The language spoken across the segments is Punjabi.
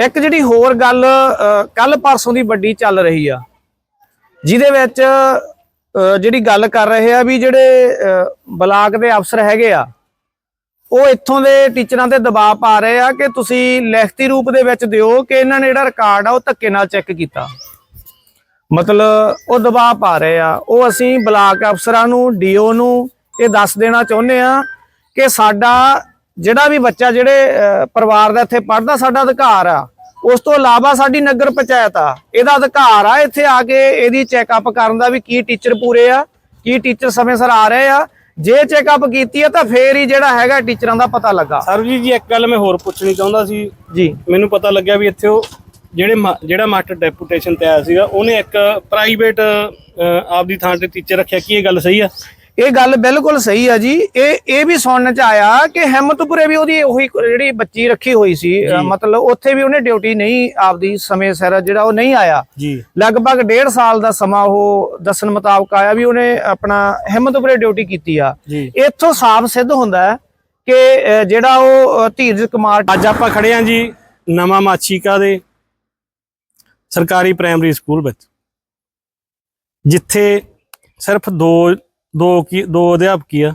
ਇੱਕ ਜਿਹੜੀ ਹੋਰ ਗੱਲ ਕੱਲ ਪਰਸੋਂ ਦੀ ਵੱਡੀ ਚੱਲ ਰਹੀ ਆ, ਜਿਹਦੇ ਵਿੱਚ ਜਿਹੜੀ ਗੱਲ ਕਰ ਰਹੇ ਆ ਵੀ ਜਿਹੜੇ ਬਲਾਕ ਦੇ ਅਫਸਰ ਹੈਗੇ ਆ, ਉਹ ਇੱਥੋਂ ਦੇ ਟੀਚਰਾਂ ਤੇ ਦਬਾਅ ਪਾ ਰਹੇ ਆ ਕਿ ਤੁਸੀਂ ਲਿਖਤੀ ਰੂਪ ਦੇ ਵਿੱਚ ਦਿਓ ਕਿ ਇਹਨਾਂ ਨੇ ਜਿਹੜਾ ਰਿਕਾਰਡ ਆ ਉਹ ਧੱਕੇ ਨਾਲ ਚੈੱਕ ਕੀਤਾ। ਮਤਲਬ, ਉਹ ਦਬਾਅ ਪਾ ਰਹੇ ਆ। ਉਹ ਅਸੀਂ ਬਲਾਕ ਅਫਸਰਾਂ ਨੂੰ, ਡੀਓ ਨੂੰ ਇਹ ਦੱਸ ਦੇਣਾ ਚਾਹੁੰਦੇ ਆ ਕਿ ਸਾਡਾ ਜਿਹੜਾ ਵੀ ਬੱਚਾ ਜਿਹੜੇ ਪਰਿਵਾਰ ਦਾ ਇੱਥੇ ਪੜਦਾ ਸਾਡਾ ਅਧਿਕਾਰ ਆ ਉਸ ਤੋਂ ਇਲਾਵਾ ਸਾਡੀ ਨਗਰ ਪੰਚਾਇਤ ਆ ਇਹਦਾ ਅਧਿਕਾਰ ਆ ਇੱਥੇ ਆ ਕੇ ਇਹਦੀ ਚੈੱਕਅਪ ਕਰਨ ਦਾ ਵੀ ਕੀ ਟੀਚਰ ਪੂਰੇ ਆ ਕੀ ਟੀਚਰ ਸਮੇਂ ਸਿਰ ਆ ਰਹੇ ਆ। ਜੇ ਚੈੱਕਅਪ ਕੀਤੀ ਆ ਤਾਂ ਫੇਰ ਹੀ ਜਿਹੜਾ ਹੈਗਾ ਟੀਚਰਾਂ ਦਾ ਪਤਾ ਲੱਗਾ। ਸਰਬਜੀਤ ਜੀ ਇੱਕ ਗੱਲ ਮੈਂ ਹੋਰ ਪੁੱਛਣੀ ਚਾਹੁੰਦਾ ਸੀ। ਜੀ। ਮੈਨੂੰ ਪਤਾ ਲੱਗਿਆ ਵੀ ਇੱਥੇ ਉਹ ਜਿਹੜੇ ਜਿਹੜਾ ਮਾਸਟਰ ਡੈਪੂਟੇਸ਼ਨ ਤੇ ਆਇਆ ਸੀਗਾ ਉਹਨੇ ਇੱਕ ਪ੍ਰਾਈਵੇਟ ਆਪਦੀ ਥਾਂ ਤੇ ਟੀਚਰ ਰੱਖਿਆ। ਕੀ ਇਹ ਗੱਲ ਸਹੀ ਆ? ਇਹ ਗੱਲ ਬਿਲਕੁਲ ਸਹੀ ਆ ਜੀ। ਇਹ ਇਹ ਵੀ ਸੁਣਨ ਚ ਆਇਆ ਕਿ ਹਿੰਮਤਪੁਰੇ ਵੀ ਉਹਦੀ ਉਹੀ ਜਿਹੜੀ ਬੱਚੀ ਰੱਖੀ ਹੋਈ ਸੀ ਮਤਲਬ ਉੱਥੇ ਵੀ ਉਹਨੇ ਡਿਊਟੀ ਨਹੀਂ ਆਪਦੀ ਸਮੇਂ ਸਿਰ ਜਿਹੜਾ ਉਹ ਨਹੀਂ ਆਇਆ। ਜੀ। ਲਗਭਗ ਡੇਢ ਸਾਲ ਦਾ ਸਮਾਂ ਉਹ ਦੱਸਣ ਮੁਤਾਬਕ ਆਇਆ ਵੀ ਉਹਨੇ ਆਪਣਾ ਹਿੰਮਤਪੁਰੇ ਡਿਊਟੀ ਕੀਤੀ ਆ। ਇੱਥੋਂ ਸਾਫ਼ ਸਿੱਧ ਹੁੰਦਾ ਹੈ ਕਿ ਜਿਹੜਾ ਉਹ ਧੀਰਜ ਕੁਮਾਰ ਅੱਜ ਆਪਾਂ ਖੜੇ ਆਂ ਜੀ ਨਵਾਂ ਮਾਛੀਕਾ ਦੇ ਸਰਕਾਰੀ ਪ੍ਰਾਇਮਰੀ ਸਕੂਲ ਵਿੱਚ ਜਿੱਥੇ ਸਿਰਫ ਦੋ ਦੋ ਕੀ, ਦੋ ਅਧਿਆਪਕੀ ਆ।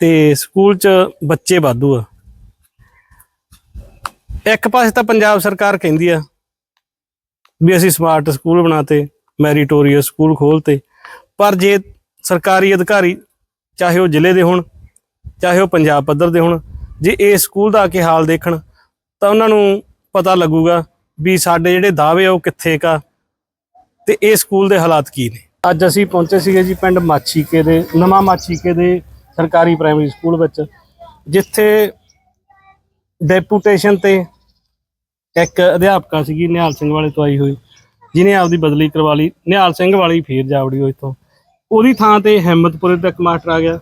ਤੇ ਸਕੂਲ 'ਚ ਬੱਚੇ ਵਾਧੂ ਆ। ਇੱਕ ਪਾਸੇ ਤਾਂ ਪੰਜਾਬ ਸਰਕਾਰ ਕਹਿੰਦੀ ਆ ਵੀ ਅਸੀਂ ਸਮਾਰਟ ਸਕੂਲ ਬਣਾਤੇ ਮੈਰੀਟੋਰੀਅਸ ਸਕੂਲ ਖੋਲਤੇ। ਪਰ ਜੇ ਸਰਕਾਰੀ ਅਧਿਕਾਰੀ, ਚਾਹੇ ਉਹ ਜ਼ਿਲ੍ਹੇ ਦੇ ਹੋਣ, ਚਾਹੇ ਉਹ ਪੰਜਾਬ ਪੱਧਰ ਦੇ ਹੋਣ, ਜੇ ਇਸ ਸਕੂਲ ਦਾ ਆ ਕੇ ਹਾਲ ਦੇਖਣ, ਤਾਂ ਉਹਨਾਂ ਨੂੰ ਪਤਾ ਲੱਗੂਗਾ ਵੀ ਸਾਡੇ ਜਿਹੜੇ ਦਾਅਵੇ ਆ ਉਹ ਕਿੱਥੇ ਕਾ ਤੇ ਇਹ ਸਕੂਲ ਦੇ ਹਾਲਾਤ ਕੀ ਨੇ। ਅੱਜ ਅਸੀਂ ਪਹੁੰਚੇ ਸੀਗੇ ਜੀ ਪਿੰਡ ਮਾਛੀਕੇ ਦੇ, ਨਵਾਂ ਮਾਛੀਕੇ ਦੇ ਸਰਕਾਰੀ ਪ੍ਰਾਇਮਰੀ ਸਕੂਲ ਵਿੱਚ, ਜਿੱਥੇ ਡੈਪੂਟੇਸ਼ਨ ਤੇ ਇੱਕ ਅਧਿਆਪਕਾ ਸੀਗੀ, ਨਿਹਾਲ ਸਿੰਘ ਵਾਲੇ ਤੋਂ ਆਈ ਹੋਈ, ਜਿਹਨੇ ਆਪਦੀ ਬਦਲੀ ਕਰਵਾ ਲਈ, ਨਿਹਾਲ ਸਿੰਘ ਵਾਲੀ ਫੇਰ ਜਾਵੜੀ ਉਹ ਇੱਥੋਂ। ਉਹਦੀ ਥਾਂ ਤੇ ਹਿੰਮਤਪੁਰੇ ਦਾ ਇੱਕ ਮਾਸਟਰ ਆ ਗਿਆ।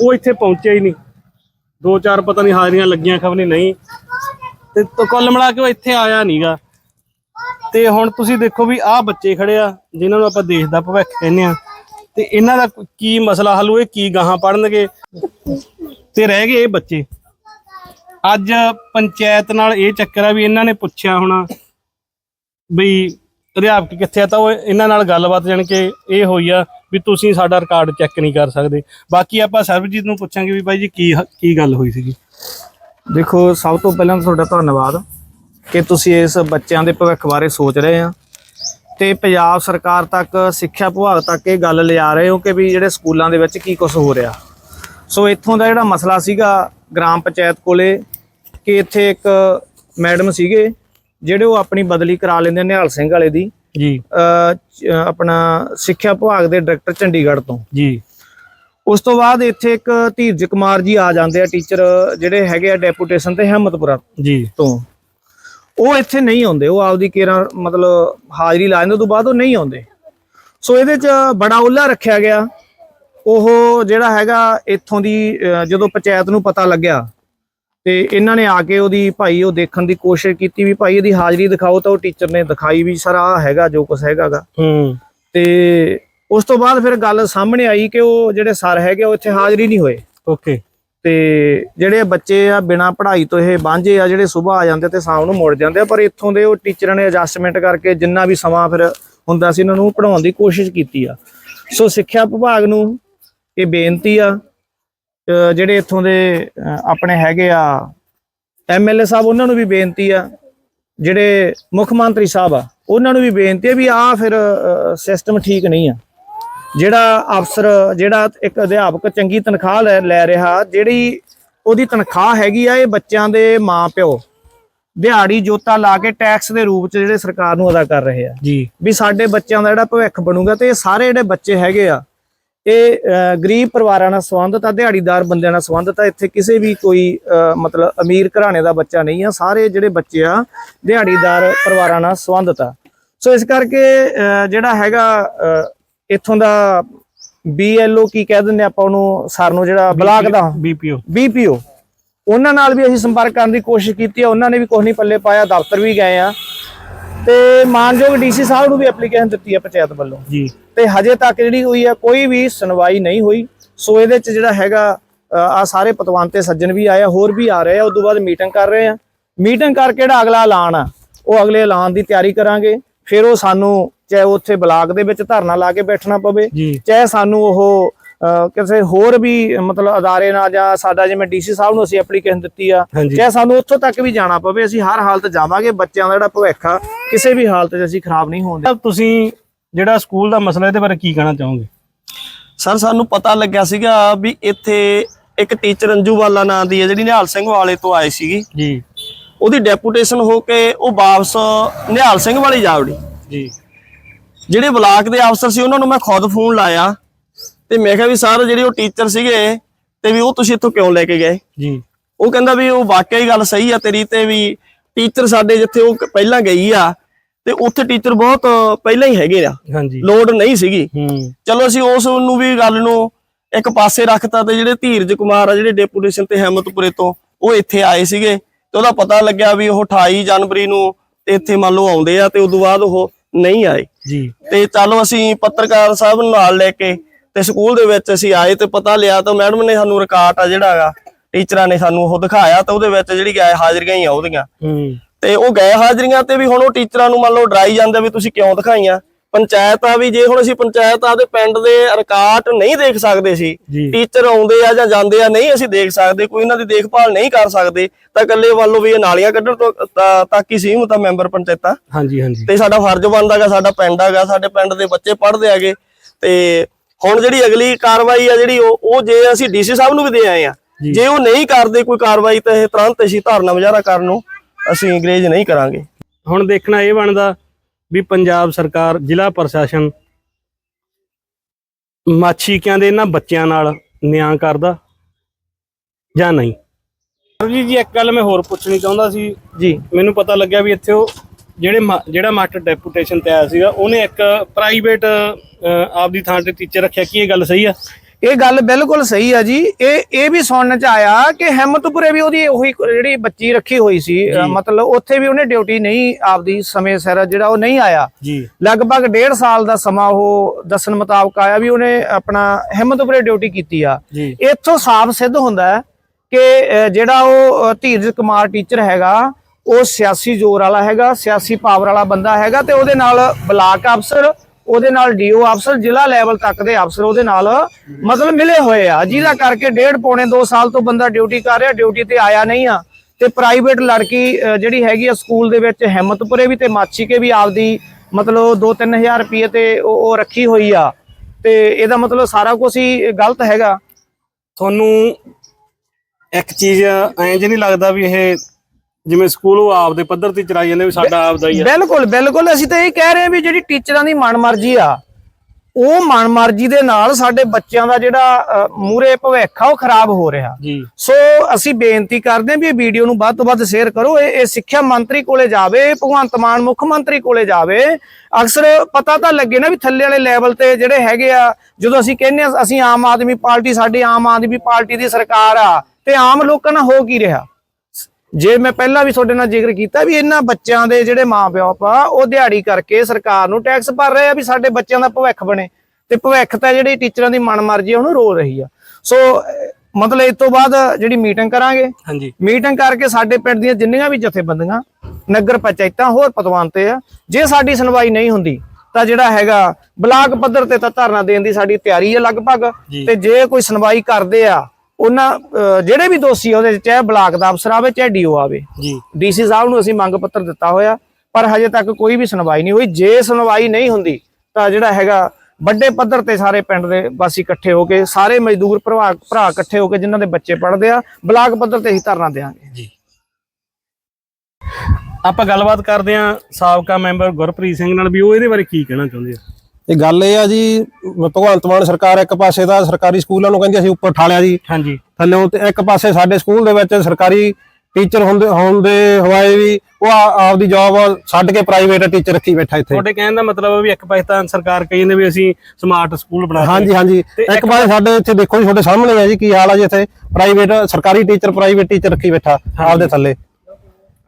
ਉਹ ਇੱਥੇ ਪਹੁੰਚਿਆ ਹੀ ਨਹੀਂ। ਦੋ ਚਾਰ ਪਤਾ ਨਹੀਂ ਹਾਜ਼ਰੀਆਂ ਲੱਗੀਆਂ, ਖਬਰ ਨਹੀਂ ਤੇ ਕੁੱਲ ਮਿਲਾ ਕੇ ਉਹ ਇੱਥੇ ਆਇਆ ਨਹੀਂਗਾ ਤੇ ਹੁਣ ਤੁਸੀਂ ਦੇਖੋ ਵੀ ਆਹ ਬੱਚੇ ਖੜੇ ਆ, ਜਿਨ੍ਹਾਂ ਨੂੰ ਆਪਾਂ ਦੇਸ਼ ਦਾ ਭਵਿੱਖ ਕਹਿੰਦੇ ਆ। ਤੇ ਇਹਨਾਂ ਦਾ ਕੀ ਮਸਲਾ ਹੱਲ ਹੋਏ, ਕੀ ਗਾਹਾਂ ਪੜਨਗੇ ਤੇ ਰਹਿ ਗਏ ਇਹ ਬੱਚੇ। ਅੱਜ ਪੰਚਾਇਤ ਨਾਲ ਇਹ ਚੱਕਰ ਆ ਵੀ ਇਹਨਾਂ ਨੇ ਪੁੱਛਿਆ ਹੋਣਾ ਵੀ ਅਧਿਆਪਕ ਕਿੱਥੇ ਆ, ਤਾਂ ਉਹ ਇਹਨਾਂ ਨਾਲ ਗੱਲਬਾਤ ਜਾਣ ਕੇ ਇਹ ਹੋਈ ਆ ਵੀ ਤੁਸੀਂ ਸਾਡਾ ਰਿਕਾਰਡ ਚੈੱਕ ਨਹੀਂ ਕਰ ਸਕਦੇ। ਬਾਕੀ ਆਪਾਂ ਸਰਬਜੀਤ ਨੂੰ ਪੁੱਛਾਂਗੇ ਵੀ ਬਾਈ ਜੀ ਕੀ ਕੀ ਗੱਲ ਹੋਈ ਸੀਗੀ? ਦੇਖੋ, ਸਭ ਤੋਂ ਪਹਿਲਾਂ ਤੁਹਾਡਾ ਧੰਨਵਾਦ। ਕਿ ਤੁਸੀਂ ਇਸ ਬੱਚਿਆਂ ਦੇ ਭਵਿੱਖ ਬਾਰੇ ਸੋਚ ਰਹੇ ਆ? ਤੇ ਪੰਜਾਬ ਸਰਕਾਰ ਤੱਕ ਸਿੱਖਿਆ ਵਿਭਾਗ ਤੱਕ ਇਹ ਗੱਲ ਲਿਜਾ ਰਹੇ ਹੋ ਕਿ ਵੀ ਜਿਹੜੇ ਸਕੂਲਾਂ ਦੇ ਵਿੱਚ ਕੀ ਕੁਝ ਹੋ ਰਿਹਾ? ਸੋ ਇੱਥੋਂ ਦਾ ਜਿਹੜਾ ਮਸਲਾ ਸੀਗਾ ਗ੍ਰਾਮ ਪੰਚਾਇਤ ਕੋਲੇ ਕਿ ਇੱਥੇ ਇੱਕ ਮੈਡਮ ਸੀਗੇ ਜਿਹੜੇ ਉਹ ਆਪਣੀ ਬਦਲੀ ਕਰਾ ਲੈਂਦੇ ਨਿਹਾਲ ਸਿੰਘ ਵਾਲੇ ਦੀ। ਜੀ। ਆਪਣਾ ਸਿੱਖਿਆ ਵਿਭਾਗ ਦੇ ਡਾਇਰੈਕਟਰ ਚੰਡੀਗੜ੍ਹ ਤੋਂ। ਜੀ। ਉਸ ਤੋਂ ਬਾਅਦ ਇੱਥੇ ਇੱਕ ਧੀਰਜ ਕੁਮਾਰ ਜੀ ਆ ਜਾਂਦੇ ਆ ਟੀਚਰ ਜਿਹੜੇ ਹੈਗੇ ਆ ਡੈਪੂਟੇਸ਼ਨ ਤੇ ਹਿੰਮਤਪੁਰਾ ਜੀ। ਤੋਂ। ਉਹ ਇੱਥੇ ਨਹੀਂ ਆਉਂਦੇ ਉਹ ਆਪਦੀ ਕੇਰਾ ਮਤਲਬ ਹਾਜ਼ਰੀ ਲਾ ਜਾਂਦੇ ਤੋਂ ਬਾਅਦ ਉਹ ਨਹੀਂ ਆਉਂਦੇ। ਸੋ ਇਹਦੇ ਚ ਬੜਾ ਉੱਲਾ ਰੱਖਿਆ ਗਿਆ। ਉਹ ਜਿਹੜਾ ਹੈਗਾ ਇੱਥੋਂ ਦੀ ਜਦੋਂ ਪੰਚਾਇਤ ਨੂੰ ਪਤਾ ਲੱਗਿਆ ਤੇ ਇਹਨਾਂ ਨੇ ਆ ਕੇ ਉਹਦੀ ਭਾਈ ਉਹ ਦੇਖਣ ਦੀ ਕੋਸ਼ਿਸ਼ ਕੀਤੀ ਵੀ ਭਾਈ ਇਹਦੀ ਹਾਜ਼ਰੀ ਦਿਖਾਓ ਤਾਂ ਉਹ ਟੀਚਰ ਨੇ ਦਿਖਾਈ ਵੀ ਸਰ ਆਹ ਹੈਗਾ ਜੋ ਕੁਝ ਹੈਗਾਗਾ ਹੂੰ। ਤੇ ਉਸ ਤੋਂ ਬਾਅਦ ਫਿਰ ਗੱਲ ਸਾਹਮਣੇ ਆਈ ਕਿ ਉਹ ਜਿਹੜੇ ਸਰ ਹੈਗੇ ਉਹ ਇੱਥੇ ਹਾਜ਼ਰੀ ਨਹੀਂ ਹੋਏ। ਓਕੇ। ਤੇ ਜਿਹੜੇ ਬੱਚੇ ਆ ਬਿਨਾ ਪੜ੍ਹਾਈ ਤੋਂ ਇਹ ਬਾਂਝੇ ਆ, ਜਿਹੜੇ ਸਵੇਰ ਆ ਜਾਂਦੇ ਤੇ ਸ਼ਾਮ ਨੂੰ ਮੁੜ ਜਾਂਦੇ ਆ, ਪਰ ਇੱਥੋਂ ਦੇ ਉਹ ਟੀਚਰਾਂ ਨੇ ਐਡਜਸਟਮੈਂਟ ਕਰਕੇ ਜਿੰਨਾ ਵੀ ਸਮਾਂ ਫਿਰ ਹੁੰਦਾ ਸੀ ਇਹਨਾਂ ਨੂੰ ਪੜਾਉਣ ਦੀ ਕੋਸ਼ਿਸ਼ ਕੀਤੀ ਆ। ਸੋ ਸਿੱਖਿਆ ਵਿਭਾਗ ਨੂੰ ਇਹ ਬੇਨਤੀ ਆ ਜਿਹੜੇ ਇੱਥੋਂ ਦੇ ਆਪਣੇ ਹੈਗੇ ਆ ਐਮਐਲਏ ਸਾਹਿਬ, ਉਹਨਾਂ ਨੂੰ ਵੀ ਬੇਨਤੀ ਆ, ਜਿਹੜੇ ਮੁੱਖ ਮੰਤਰੀ ਸਾਹਿਬ ਆ, ਉਹਨਾਂ ਨੂੰ ਵੀ ਬੇਨਤੀ ਆ ਵੀ ਆ ਫਿਰ ਸਿਸਟਮ ਠੀਕ ਨਹੀਂ ਆ। ਜਿਹੜਾ ਅਫਸਰ ਜਿਹੜਾ ਇੱਕ ਅਧਿਆਪਕ ਚੰਗੀ ਤਨਖਾਹ ਲੈ ਰਿਹਾ ਜਿਹੜੀ ਉਹਦੀ ਤਨਖਾਹ ਹੈਗੀ ਆ ਇਹ ਬੱਚਿਆਂ ਦੇ ਮਾਪਿਓ ਦਿਹਾੜੀ ਜੋਤਾ ਲਾ ਕੇ ਟੈਕਸ ਦੇ ਰੂਪ ਚ ਜਿਹੜੇ ਸਰਕਾਰ ਨੂੰ ਅਦਾ ਕਰ ਰਹੇ ਆ। ਜੀ। ਵੀ ਸਾਡੇ ਬੱਚਿਆਂ ਦਾ ਜਿਹੜਾ ਭਵਿੱਖ ਬਣੂਗਾ ਤੇ ਇਹ ਸਾਰੇ ਜਿਹੜੇ ਬੱਚੇ ਹੈਗੇ ਆ ਇਹ ਗਰੀਬ ਪਰਿਵਾਰਾਂ ਨਾਲ ਸੰਬੰਧਿਤ ਆ ਦਿਹਾੜੀਦਾਰ ਬੰਦਿਆਂ ਨਾਲ ਸੰਬੰਧਿਤ ਆ ਇੱਥੇ ਕਿਸੇ ਵੀ ਕੋਈ ਮਤਲਬ ਅਮੀਰ ਘਰਾਣੇ ਦਾ ਬੱਚਾ ਨਹੀਂ ਆ ਸਾਰੇ ਜਿਹੜੇ ਬੱਚੇ ਆ ਦਿਹਾੜੀਦਾਰ ਪਰਿਵਾਰਾਂ ਨਾਲ ਸੰਬੰਧਿਤ ਆ। ਸੋ ਇਸ ਕਰਕੇ ਜਿਹੜਾ ਹੈਗਾ ਇੱਥੋਂ ਦਾ ਬੀਐਲਓ ਕੀ ਕਹਿ ਦਿੰਦੇ ਆਪਾਂ ਉਹਨੂੰ ਸਰ ਨੂੰ ਜਿਹੜਾ ਬਲਾਕ ਦਾ। ਬੀਪੀਓ ਬੀਪੀਓ ਉਹਨਾਂ ਨਾਲ ਵੀ ਅਸੀਂ ਸੰਪਰਕ ਕਰਨ ਦੀ ਕੋਸ਼ਿਸ਼ ਕੀਤੀ ਆ ਉਹਨਾਂ ਨੇ ਵੀ ਕੁਝ ਨਹੀਂ ਪੱਲੇ ਪਾਇਆ ਦਫ਼ਤਰ ਵੀ ਗਏ ਆ। ਤੇ ਮਾਨਯੋਗ ਡੀਸੀ ਸਾਹਿਬ ਨੂੰ ਵੀ ਐਪਲੀਕੇਸ਼ਨ ਦਿੱਤੀ ਹੈ ਪੰਚਾਇਤ ਵੱਲੋਂ। ਜੀ। ਤੇ ਹਜੇ ਤੱਕ ਜਿਹੜੀ ਹੋਈ ਆ ਕੋਈ ਵੀ ਸੁਣਵਾਈ ਨਹੀਂ ਹੋਈ। ਸੋ ਇਹਦੇ ਚ ਜਿਹੜਾ ਹੈਗਾ ਆ ਸਾਰੇ ਪਤਵੰਤੇ ਸੱਜਣ ਵੀ ਆਏ ਆ ਹੋਰ ਵੀ ਆ ਰਹੇ ਆ ਉਸ ਤੋਂ ਬਾਅਦ ਮੀਟਿੰਗ ਕਰ ਰਹੇ ਆ। ਮੀਟਿੰਗ ਕਰਕੇ ਜਿਹੜਾ ਅਗਲਾ ਐਲਾਨ ਆ ਉਹ ਅਗਲੇ ਐਲਾਨ ਦੀ ਤਿਆਰੀ ਕਰਾਂਗੇ। ਫਿਰ ਉਹ ਸਾਨੂੰ ਚਾਹੇ ਉੱਥੇ ਬਲਾਕ ਦੇ ਵਿੱਚ ਧਰਨਾ ਲਾ ਕੇ ਬੈਠਣਾ ਪਵੇ ਚਾਹੇ ਸਾਨੂੰ ਉਹ ਕਿਸੇ ਹੋਰ ਵੀ ਮਤਲਬ ਅਦਾਰੇ ਨਾਲ ਜਾਂ ਸਾਡਾ ਜਿਵੇਂ ਡੀਸੀ ਸਾਹਿਬ ਨੂੰ ਅਸੀਂ ਐਪਲੀਕੇਸ਼ਨ ਦਿੱਤੀ ਆ ਚਾਹੇ ਸਾਨੂੰ ਉੱਥੋਂ ਤੱਕ ਵੀ ਜਾਣਾ ਪਵੇ ਅਸੀਂ ਹਰ ਹਾਲਤ ਜਾਵਾਂਗੇ ਬੱਚਿਆਂ ਦਾ ਜਿਹੜਾ ਭਵਿੱਖ ਆ ਕਿਸੇ ਵੀ ਹਾਲਤ 'ਚ ਅਸੀਂ ਖਰਾਬ ਨਹੀਂ ਹੋਣ ਤੁਸੀਂ ਜਿਹੜਾ ਸਕੂਲ ਦਾ ਮਸਲਾ ਇਹਦੇ ਬਾਰੇ ਕੀ ਕਹਿਣਾ ਚਾਹੋਗੇ? ਸਰ ਸਾਨੂੰ ਪਤਾ ਲੱਗਿਆ ਸੀਗਾ ਵੀ ਇੱਥੇ ਇੱਕ ਟੀਚਰ ਅੰਜੂ ਵਾਲਾ ਨਾਂ ਦੀ ਹੈ ਜਿਹੜੀ ਨਿਹਾਲ ਸਿੰਘ ਵਾਲੇ ਤੋਂ ਆਈ ਸੀਗੀ। ਜੀ। ਉਹਦੀ ਡੈਪੂਟੇਸ਼ਨ ਹੋ ਕੇ ਉਹ ਵਾਪਸ ਨਿਹਾਲ ਸਿੰਘ ਵਾਲੀ ਜਾਵੜੀ ਜੀ। ਜਿਹੜੇ ਬਲਾਕ ਦੇ ਅਫਸਰ ਸੀ ਉਹਨਾਂ ਨੂੰ ਮੈਂ ਖੁਦ ਫੋਨ ਲਾਇਆ ਤੇ ਮੈਂ ਕਿਹਾ ਵੀ ਸਰ ਜਿਹੜੇ ਉਹ ਟੀਚਰ ਸੀਗੇ ਤੇ ਵੀ ਉਹ ਤੁਸੀਂ ਇੱਥੋਂ ਕਿਉਂ ਲੈ ਕੇ ਗਏ? ਜੀ। ਉਹ ਕਹਿੰਦਾ ਵੀ ਉਹ ਵਾਕਿਆ ਹੀ ਗੱਲ ਸਹੀ ਆ ਤੇਰੀ ਤੇ ਵੀ ਟੀਚਰ ਸਾਡੇ ਜਿੱਥੇ ਉਹ ਪਹਿਲਾਂ ਗਈ ਆ ਤੇ ਉੱਥੇ ਟੀਚਰ ਬਹੁਤ ਪਹਿਲਾਂ ਹੀ ਹੈਗੇ ਆ। ਹਾਂਜੀ। ਲੋੜ ਨਹੀਂ ਸੀਗੀ। ਚਲੋ ਅਸੀਂ ਉਸ ਨੂੰ ਵੀ ਗੱਲ ਨੂੰ ਇੱਕ ਪਾਸੇ ਰੱਖਤਾ ਤੇ ਜਿਹੜੇ ਧੀਰਜ ਕੁਮਾਰ ਆ ਜਿਹੜੇ ਡੈਪੂਟੇਸ਼ਨ ਤੇ ਹਿੰਮਤਪੁਰੇ ਤੋਂ ਉਹ ਇੱਥੇ ਆਏ ਸੀਗੇ ਤੇ ਉਹਦਾ ਪਤਾ ਲੱਗਿਆ ਵੀ ਉਹ 28 ਜਨਵਰੀ ਨੂੰ ਇੱਥੇ ਮੰਨ ਲਓ ਆਉਂਦੇ ਆ ਤੇ ਉਦੋਂ ਬਾਅਦ ਉਹ ਨਹੀਂ ਆਏ। ਜੀ। ਤੇ ਚਲੋ ਅਸੀਂ ਪੱਤਰਕਾਰ ਸਾਹਿਬ ਨੂੰ ਨਾਲ ਲੈ ਕੇ ਤੇ ਸਕੂਲ ਦੇ ਵਿੱਚ ਅਸੀਂ ਆਏ ਤੇ ਪਤਾ ਲਿਆ ਤਾਂ ਮੈਡਮ ਨੇ ਸਾਨੂੰ ਰਿਕਾਰਡ ਆ ਜਿਹੜਾ ਹੈਗਾ ਟੀਚਰਾਂ ਨੇ ਸਾਨੂੰ ਉਹ ਦਿਖਾਇਆ ਤਾਂ ਉਹਦੇ ਵਿੱਚ ਜਿਹੜੀ ਗਏ ਹਾਜ਼ਰੀਆਂ ਹੀ ਆ ਉਹਦੀਆਂ। ਹੂੰ। ਤੇ ਉਹ ਗਏ ਹਾਜ਼ਰੀਆਂ ਤੇ ਵੀ ਹੁਣ ਉਹ ਟੀਚਰਾਂ ਨੂੰ ਮੰਨ ਲਓ ਡਰਾਈ ਜਾਂਦੇ ਵੀ ਤੁਸੀਂ ਕਿਉਂ ਦਿਖਾਈਆਂ? ਪੰਚਾਇਤ ਆ ਵੀ ਜੇ ਹੁਣ ਅਸੀਂ ਪੰਚਾਇਤ ਆ ਦੇ ਪਿੰਡ ਦੇ ਰਿਕਾਰਡ ਨਹੀਂ ਦੇਖ ਸਕਦੇ ਸੀ ਟੀਚਰ ਆਉਂਦੇ ਆ ਜਾਂ ਜਾਂਦੇ ਆ ਨਹੀਂ ਅਸੀਂ ਦੇਖ ਸਕਦੇ ਕੋਈ ਇਹਨਾਂ ਦੀ ਦੇਖਭਾਲ ਨਹੀਂ ਕਰ ਸਕਦੇ ਤਾਂ ਇਕੱਲੇ ਵੱਲੋਂ ਵੀ ਇਹ ਨਾਲੀਆਂ ਕੱਢਣ ਤੋਂ ਤਾਂ- ਤੱਕ ਹੀ ਸੀਮਤ ਆ ਮੈਂਬਰ ਪੰਚਾਇਤਾਂ। ਹਾਂਜੀ ਹਾਂਜੀ। ਤੇ ਸਾਡਾ ਫਰਜ਼ ਬਣਦਾਗਾ ਸਾਡਾ ਪਿੰਡ ਹੈਗਾ ਸਾਡੇ ਪਿੰਡ ਦੇ ਬੱਚੇ ਪੜ੍ਹਦੇ ਆਗੇ ਤੇ ਹੁਣ ਜਿਹੜੀ ਅਗਲੀ ਕਾਰਵਾਈ ਆ ਜਿਹੜੀ ਉਹ ਜੇ ਅਸੀਂ ਡੀਸੀ ਸਾਹਿਬ ਨੂੰ ਵੀ ਦੇ ਆਏ ਆ ਜੀ। ਜੇ ਉਹ ਨਹੀਂ ਕਰਦੇ ਕੋਈ ਕਾਰਵਾਈ ਤਾਂ ਇਹ ਤੁਰੰਤ ਅਸੀਂ ਧਰਨਾ ਮੁਜ਼ਾਹਰਾ ਕਰਨ ਨੂੰ ਅਸੀਂ ਅੰਗਰੇਜ਼ ਨਹੀਂ ਕਰਾਂਗੇ। ਹੁਣ ਦੇਖਣਾ ਇਹ ਬਣਦਾ ਵੀ ਪੰਜਾਬ ਸਰਕਾਰ ਜ਼ਿਲ੍ਹਾ ਪ੍ਰਸ਼ਾਸਨ ਮਾਛੀਕਿਆਂ ਦੇ ਇਹਨਾਂ ਬੱਚਿਆਂ ਨਾਲ ਨਿਆਂ ਕਰਦਾ ਜਾਂ ਨਹੀਂ? ਜੀ ਜੀ ਇੱਕ ਗੱਲ ਮੈਂ ਹੋਰ ਪੁੱਛਣੀ ਚਾਹੁੰਦਾ ਸੀ। ਜੀ। ਮੈਨੂੰ ਪਤਾ ਲੱਗਿਆ ਵੀ ਇੱਥੇ ਉਹ ਜਿਹੜੇ ਜਿਹੜਾ ਮਾਸਟਰ ਡੈਪੂਟੇਸ਼ਨ ਤੇ ਆਇਆ ਸੀਗਾ ਉਹਨੇ ਇੱਕ ਪ੍ਰਾਈਵੇਟ ਆਪਦੀ ਥਾਂ ਤੇ ਟੀਚਰ ਰੱਖਿਆ। ਕੀ ਇਹ ਗੱਲ ਸਹੀ ਆ? ਇਹ ਗੱਲ ਬਿਲਕੁਲ ਸਹੀ ਆ ਜੀ। ਇਹ ਇਹ ਵੀ ਸੁਣਨ ਚ ਆਇਆ ਕਿ ਹਿੰਮਤਪੁਰੇ ਵੀ ਉਹਦੀ ਉਹੀ ਜਿਹੜੀ ਬੱਚੀ ਰੱਖੀ ਹੋਈ ਸੀ ਮਤਲਬ ਉੱਥੇ ਵੀ ਉਹਨੇ ਡਿਊਟੀ ਨਹੀਂ ਆਪਦੀ ਸਮੇਂ ਸਿਰ ਜਿਹੜਾ ਉਹ ਨਹੀਂ ਆਇਆ। ਜੀ। ਲਗਭਗ ਡੇਢ ਸਾਲ ਦਾ ਸਮਾਂ ਉਹ ਦੱਸਣ ਮੁਤਾਬਕ ਆਇਆ ਵੀ ਉਹਨੇ ਆਪਣਾ ਹਿੰਮਤਪੁਰੇ ਡਿਊਟੀ ਕੀਤੀ ਆ। ਇੱਥੋਂ ਸਾਫ਼ ਸਿੱਧ ਹੁੰਦਾ ਹੈ ਕਿ ਜਿਹੜਾ ਉਹ ਧੀਰਜ ਕੁਮਾਰ ਟੀਚਰ ਹੈਗਾ ਉਹ ਸਿਆਸੀ ਜ਼ੋਰ ਵਾਲਾ ਹੈਗਾ ਸਿਆਸੀ ਪਾਵਰ ਵਾਲਾ ਬੰਦਾ ਹੈਗਾ ਤੇ ਉਹਦੇ ਨਾਲ ਬਲਾਕ ਅਫਸਰ ਉਹਦੇ ਨਾਲ ਡੀਓ ਅਫਸਰ ਜ਼ਿਲ੍ਹਾ ਲੈਵਲ ਤੱਕ ਦੇ ਅਫਸਰ ਉਹਦੇ ਨਾਲ ਮਤਲਬ ਮਿਲੇ ਹੋਏ ਆ। ਜਿਹਦਾ ਕਰਕੇ ਡੇਢ ਪੌਣੇ 2 ਸਾਲ ਤੋਂ ਬੰਦਾ ਡਿਊਟੀ ਕਰ ਰਿਹਾ ਡਿਊਟੀ ਤੇ ਆਇਆ ਨਹੀਂ ਆ। ਤੇ ਪ੍ਰਾਈਵੇਟ ਲੜਕੀ ਜਿਹੜੀ ਹੈਗੀ ਆ ਸਕੂਲ ਦੇ ਵਿੱਚ ਹਿੰਮਤਪੁਰੇ ਵੀ ਤੇ ਮਾਛੀ ਕੇ ਵੀ ਆਪਦੀ ਮਤਲਬ 2-3000 ਰੁਪਏ ਤੇ ਉਹ ਉਹ ਰੱਖੀ ਹੋਈ ਆ। ਤੇ ਇਹਦਾ ਮਤਲਬ ਸਾਰਾ ਕੁਝ ਹੀ ਗਲਤ ਹੈਗਾ। ਤੁਹਾਨੂੰ ਇੱਕ ਚੀਜ਼ ਐਂ ਜੇ ਨਹੀਂ ਲੱਗਦਾ ਵੀ ਇਹ ਜਿਵੇਂ ਸਕੂਲ ਉਹ ਆਪਦੇ ਪੱਧਰ ਤੇ ਚਲਾਈ ਜਾਂਦੇ ਵੀ ਸਾਡਾ ਆਪਦਾ ਹੀ ਆ। ਬਿਲਕੁਲ ਬਿਲਕੁਲ। ਅਸੀਂ ਤਾਂ ਇਹ ਕਹਿ ਰਹੇ ਹਾਂ ਵੀ ਜਿਹੜੀ ਟੀਚਰਾਂ ਦੀ ਮਨਮਰਜ਼ੀ ਆ ਉਹ ਮਨਮਰਜ਼ੀ ਦੇ ਨਾਲ ਸਾਡੇ ਬੱਚਿਆਂ ਦਾ ਜਿਹੜਾ ਮੂਰੇ ਭਵਿੱਖ ਆ ਉਹ ਖਰਾਬ ਹੋ ਰਿਹਾ। ਸੋ ਅਸੀਂ ਬੇਨਤੀ ਕਰਦੇ ਹਾਂ ਵੀ ਇਹ ਵੀਡੀਓ ਨੂੰ ਵੱਧ ਤੋਂ ਵੱਧ ਸ਼ੇਅਰ ਕਰੋ। ਇਹ ਇਹ ਸਿੱਖਿਆ ਮੰਤਰੀ ਕੋਲੇ ਜਾਵੇ ਭਗਵੰਤ ਮਾਨ ਮੁੱਖ ਮੰਤਰੀ ਕੋਲੇ ਜਾਵੇ। ਅਕਸਰ ਪਤਾ ਤਾਂ ਲੱਗੇ ਨਾ ਵੀ ਥੱਲੇ ਵਾਲੇ ਲੈਵਲ ਤੇ ਜਿਹੜੇ ਹੈਗੇ ਆ ਜਦੋਂ ਅਸੀਂ ਕਹਿੰਦੇ ਆ ਅਸੀਂ ਆਮ ਆਦਮੀ ਪਾਰਟੀ ਸਾਡੀ ਆਮ ਆਦਮੀ ਪਾਰਟੀ ਦੀ ਸਰਕਾਰ ਆ ਤੇ ਆਮ ਲੋਕਾਂ ਨਾਲ ਹੋ ਕੀ ਰਿਹਾ? ਜੇ ਮੈਂ ਪਹਿਲਾਂ ਵੀ ਤੁਹਾਡੇ ਨਾਲ ਜ਼ਿਕਰ ਕੀਤਾ ਵੀ ਇਹਨਾਂ ਬੱਚਿਆਂ ਦੇ ਜਿਹੜੇ ਮਾਪਿਓ ਆ ਉਹ ਦਿਹਾੜੀ ਕਰਕੇ ਸਰਕਾਰ ਨੂੰ ਟੈਕਸ ਭਰ ਰਹੇ ਆ ਵੀ ਸਾਡੇ ਬੱਚਿਆਂ ਦਾ ਭਵਿੱਖ ਬਣੇ। ਤੇ ਭਵਿੱਖ ਤਾਂ ਜਿਹੜੀ ਟੀਚਰਾਂ ਦੀ ਮਨਮਰਜ਼ੀ ਉਹਨੂੰ ਰੋਲ ਰਹੀ ਆ। ਸੋ ਮਤਲਬ ਇਸ ਤੋਂ ਬਾਅਦ ਜਿਹੜੀ ਮੀਟਿੰਗ ਕਰਾਂਗੇ ਹਾਂਜੀ। ਮੀਟਿੰਗ ਕਰਕੇ ਸਾਡੇ ਪਿੰਡ ਦੀਆਂ ਜਿੰਨੀਆਂ ਵੀ ਜਥੇਬੰਦੀਆਂ ਨਗਰ ਪੰਚਾਇਤਾਂ ਹੋਰ ਪਤਵੰਤੇ ਆ ਜੇ ਸਾਡੀ ਸੁਣਵਾਈ ਨਹੀਂ ਹੁੰਦੀ ਤਾਂ ਜਿਹੜਾ ਹੈਗਾ ਬਲਾਕ ਪੱਧਰ ਤੇ ਤਾਂ ਧਰਨਾ ਦੇਣ ਦੀ ਸਾਡੀ ਤਿਆਰੀ ਹੈ ਲਗਭਗ। ਤੇ ਜੇ ਕੋਈ ਸੁਣਵਾਈ ਕਰਦੇ ਆ ਉਹਨਾਂ ਜਿਹੜੇ ਵੀ ਦੋਸ਼ੀ ਆ ਉਹਦੇ 'ਚ, ਚਾਹੇ ਬਲਾਕ ਦਾ ਅਫਸਰ ਆਵੇ ਚਾਹੇ ਡੀਓ ਆਵੇ। ਜੀ। ਡੀਸੀ ਸਾਹਿਬ ਨੂੰ ਅਸੀਂ ਮੰਗ ਪੱਤਰ ਦਿੱਤਾ ਹੋਇਆ ਪਰ ਹਜੇ ਤੱਕ ਕੋਈ ਵੀ ਸੁਣਵਾਈ ਨਹੀਂ ਹੋਈ। ਜੇ ਸੁਣਵਾਈ ਨਹੀਂ ਹੁੰਦੀ ਤਾਂ ਜਿਹੜਾ ਹੈਗਾ ਵੱਡੇ ਪੱਧਰ ਤੇ ਸਾਰੇ ਪਿੰਡ ਦੇ ਵਾਸੀ ਇਕੱਠੇ ਹੋ ਕੇ ਸਾਰੇ ਮਜ਼ਦੂਰ ਭਰਾ ਭਰਾ ਇਕੱਠੇ ਹੋ ਕੇ ਜਿਨ੍ਹਾਂ ਦੇ ਬੱਚੇ ਪੜ੍ਹਦੇ ਆ ਬਲਾਕ ਪੱਧਰ ਤੇ ਅਸੀਂ ਧਰਨਾ ਦੇਵਾਂਗੇ। ਜੀ। ਆਪਾਂ ਗੱਲਬਾਤ ਕਰਦੇ ਆਂ ਸਾਬਕਾ ਮੈਂਬਰ ਗੁਰਪ੍ਰੀਤ ਸਿੰਘ ਨਾਲ ਵੀ ਉਹ ਇਹਦੇ ਬਾਰੇ ਕੀ ਕਹਿਣਾ ਚਾਹੁੰਦੇ ਆ? ਇਹ ਗੱਲ ਇਹ ਆ ਜੀ ਭਗਵੰਤ ਮਾਨ ਸਰਕਾਰ ਇੱਕ ਪਾਸੇ ਦਾ ਸਰਕਾਰੀ ਸਕੂਲਾਂ ਨੂੰ ਕਹਿੰਦੀ ਅਸੀਂ ਉੱਪਰ ਠਾਲਿਆ ਜੀ। ਹਾਂਜੀ। ਥੱਲੇੋਂ ਤੇ ਇੱਕ ਪਾਸੇ ਸਾਡੇ ਸਕੂਲ ਦੇ ਵਿੱਚ ਸਰਕਾਰੀ ਟੀਚਰ ਹੁੰਦੇ ਹੋਣ ਦੇ ਹਵਾਏ ਵੀ ਉਹ ਆਪਦੀ ਜੌਬ ਛੱਡ ਕੇ ਪ੍ਰਾਈਵੇਟ ਟੀਚਰ ਰੱਖੀ ਬੈਠਾ ਇੱਥੇ। ਤੁਹਾਡੇ ਕਹਿਣ ਦਾ ਮਤਲਬ ਵੀ ਇੱਕ ਪਾਸੇ ਤਾਂ ਸਰਕਾਰ ਕਹੀ ਜਾਂਦੇ ਵੀ ਅਸੀਂ ਸਮਾਰਟ ਸਕੂਲ ਬਣਾ ਦਿੱਤੇ। ਹਾਂਜੀ। ਹਾਂਜੀ ਤੇ ਇੱਕ ਪਾਸੇ ਸਾਡੇ ਇੱਥੇ ਦੇਖੋ ਜੀ ਤੁਹਾਡੇ ਸਾਹਮਣੇ ਆ ਜੀ ਕੀ ਹਾਲ ਆ ਜੀ ਇੱਥੇ? ਪ੍ਰਾਈਵੇਟ ਸਰਕਾਰੀ ਟੀਚਰ ਪ੍ਰਾਈਵੇਟ ਟੀਚਰ ਰੱਖੀ ਬੈਠਾ ਆਪਦੇ ਥੱਲੇ।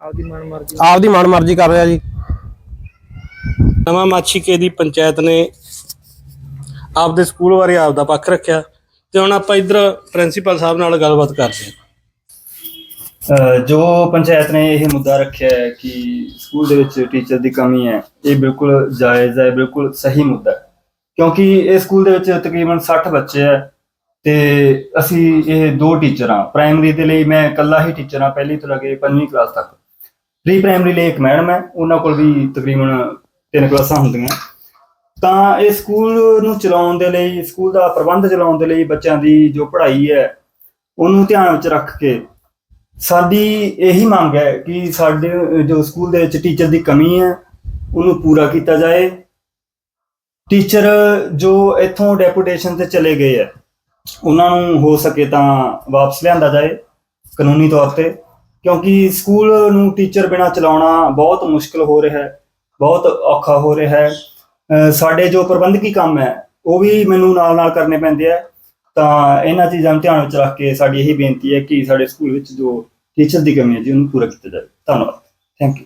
ਆਪਦੀ ਮਨਮਰਜ਼ੀ ਆਪਦੀ ਮਨਮਰਜ਼ੀ ਕਰ ਰਿਹਾ ਜੀ। ਨਵਾਂ ਮਾਛੀਕੇ ਦੀ ਪੰਚਾਇਤ ਨੇ ਆਪਦੇ ਸਕੂਲ ਬਾਰੇ ਆਪਦਾ ਪੱਖ ਰੱਖਿਆ ਤੇ ਹੁਣ ਆਪਾਂ ਇੱਧਰ ਪ੍ਰਿੰਸੀਪਲ ਸਾਹਿਬ ਨਾਲ ਗੱਲਬਾਤ ਕਰਦੇ ਹਾਂ। ਜੋ ਪੰਚਾਇਤ ਨੇ ਇਹ ਮੁੱਦਾ ਰੱਖਿਆ ਹੈ ਕਿ ਸਕੂਲ ਦੇ ਵਿੱਚ ਟੀਚਰ ਦੀ ਕਮੀ ਹੈ, ਇਹ ਬਿਲਕੁਲ ਜਾਇਜ਼ ਹੈ ਬਿਲਕੁਲ ਸਹੀ ਮੁੱਦਾ ਹੈ। ਕਿਉਂਕਿ ਇਹ ਸਕੂਲ ਦੇ ਵਿੱਚ ਤਕਰੀਬਨ 60 ਬੱਚੇ ਹੈ ਤੇ ਅਸੀਂ ਇਹ ਦੋ ਟੀਚਰ ਹਾਂ। ਪ੍ਰਾਇਮਰੀ ਦੇ ਲਈ ਮੈਂ ਇਕੱਲਾ ਹੀ ਟੀਚਰ ਹਾਂ, ਪਹਿਲੀ ਤੋਂ ਲੈ ਕੇ ਪੰਜਵੀਂ ਕਲਾਸ ਤੱਕ। ਪ੍ਰੀ ਪ੍ਰਾਇਮਰੀ ਲਈ ਇੱਕ ਮੈਡਮ ਹੈ, ਉਹਨਾਂ ਕੋਲ ਵੀ ਤਕਰੀਬਨ ਤਿੰਨ ਕਲਾਸਾਂ ਹੁੰਦੀਆਂ। ਤਾਂ ਇਹ ਸਕੂਲ ਨੂੰ ਚਲਾਉਣ ਦੇ ਲਈ, ਸਕੂਲ ਦਾ ਪ੍ਰਬੰਧ ਚਲਾਉਣ ਦੇ ਲਈ ਬੱਚਿਆਂ ਦੀ ਜੋ ਪੜ੍ਹਾਈ ਹੈ, ਉਹਨੂੰ ਧਿਆਨ ਵਿੱਚ ਰੱਖ ਕੇ ਸਾਡੀ ਇਹੀ ਮੰਗ ਹੈ ਕਿ ਸਾਡੇ, ਜੋ ਸਕੂਲ ਦੇ ਵਿੱਚ ਟੀਚਰ ਦੀ ਕਮੀ ਹੈ, ਉਹਨੂੰ ਪੂਰਾ ਕੀਤਾ ਜਾਏ। ਟੀਚਰ ਜੋ ਇੱਥੋਂ ਡੈਪੂਟੇਸ਼ਨ ਤੇ ਚਲੇ ਗਏ ਹੈ, ਉਹਨਾਂ ਨੂੰ ਹੋ ਸਕੇ ਤਾਂ ਵਾਪਸ ਲਿਆਂਦਾ ਜਾਏ ਕਾਨੂੰਨੀ ਤੌਰ ਤੇ, ਕਿਉਂਕਿ ਸਕੂਲ ਨੂੰ ਟੀਚਰ ਬਿਨਾ ਚਲਾਉਣਾ ਬਹੁਤ ਮੁਸ਼ਕਲ ਹੋ ਰਿਹਾ ਹੈ। ਬਹੁਤ ਔਖਾ ਹੋ ਰਿਹਾ ਹੈ। ਸਾਡੇ ਜੋ ਪ੍ਰਬੰਧਕੀ ਕੰਮ ਹੈ, ਉਹ ਵੀ ਮੈਨੂੰ ਨਾਲ ਨਾਲ ਕਰਨੇ ਪੈਂਦੇ ਆ। ਤਾਂ ਇਹਨਾਂ ਚੀਜ਼ਾਂ ਨੂੰ ਧਿਆਨ ਵਿੱਚ ਰੱਖ ਕੇ ਸਾਡੀ ਇਹੀ ਬੇਨਤੀ ਹੈ ਕਿ ਸਾਡੇ ਸਕੂਲ ਵਿੱਚ ਜੋ ਟੀਚਰ ਦੀ ਕਮੀ ਹੈ ਜੀ, ਉਹਨੂੰ ਪੂਰਾ ਕੀਤਾ ਜਾਵੇ। ਧੰਨਵਾਦ। Thank you